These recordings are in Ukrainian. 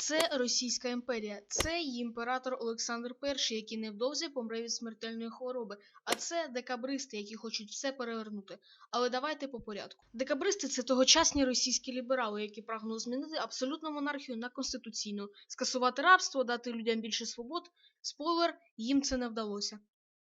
Це Російська імперія, це її імператор Олександр І, який невдовзі помре від смертельної хвороби. А це декабристи, які хочуть все перевернути. Але давайте по порядку. Декабристи це тогочасні російські ліберали, які прагнули змінити абсолютну монархію на конституційну, скасувати рабство, дати людям більше свобод. Спойлер, їм це не вдалося.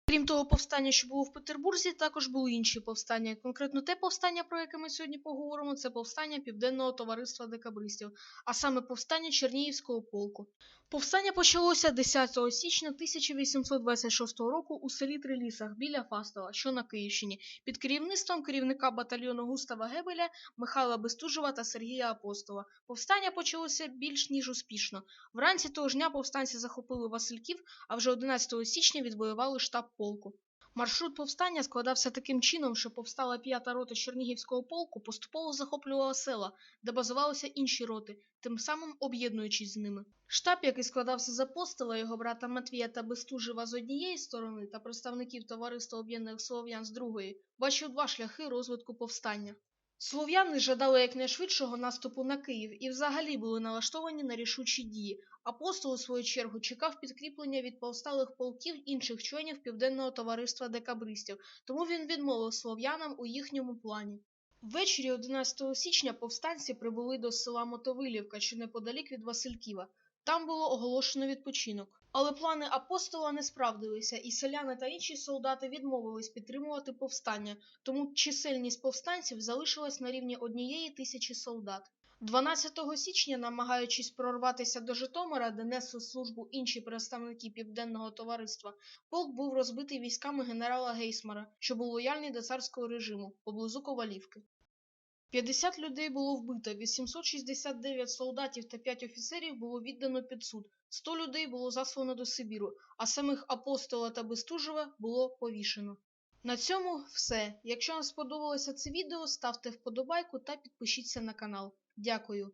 Крім того, повстання, що було в Петербурзі, також були інші повстання. Конкретно те повстання, про яке ми сьогодні поговоримо, це повстання Південного товариства декабристів, а саме повстання Чернігівського полку. Повстання почалося 10 січня 1826 року у селі Трилісах біля Фастова, що на Київщині, під керівництвом керівника батальйону Густава Гебеля, Михайла Бестужева та Сергія Апостола. Повстання почалося більш ніж успішно. Вранці того ж дня повстанці захопили Васильків, а вже 11 січня відвоювали штаб полку. Маршрут повстання складався таким чином, що повстала п'ята рота Чернігівського полку поступово захоплювала села, де базувалися інші роти, тим самим об'єднуючись з ними. Штаб, який складався з апостола, його брата Матвія та Бестужева з однієї сторони та представників товариства об'єднаних слов'ян з другої, бачив два шляхи розвитку повстання. Слов'яни жадали якнайшвидшого наступу на Київ і взагалі були налаштовані на рішучі дії. Апостол, у свою чергу, чекав підкріплення від повсталих полків інших членів Південного товариства декабристів, тому він відмовив слов'янам у їхньому плані. Ввечері 11 січня повстанці прибули до села Мотовилівка, що неподалік від Васильківа. Там було оголошено відпочинок. Але плани апостола не справдилися, і селяни та інші солдати відмовились підтримувати повстання, тому чисельність повстанців залишилась на рівні однієї тисячі солдат. 12 січня, намагаючись прорватися до Житомира, де несли службу інші представники Південного товариства, полк був розбитий військами генерала Гейсмара, що був лояльний до царського режиму поблизу Ковалівки. 50 людей було вбито, 869 солдатів та 5 офіцерів було віддано під суд, 100 людей було заслано до Сибіру, а самих апостола та Бестужева було повішено. На цьому все. Якщо вам сподобалося це відео, ставте вподобайку та підпишіться на канал. Дякую.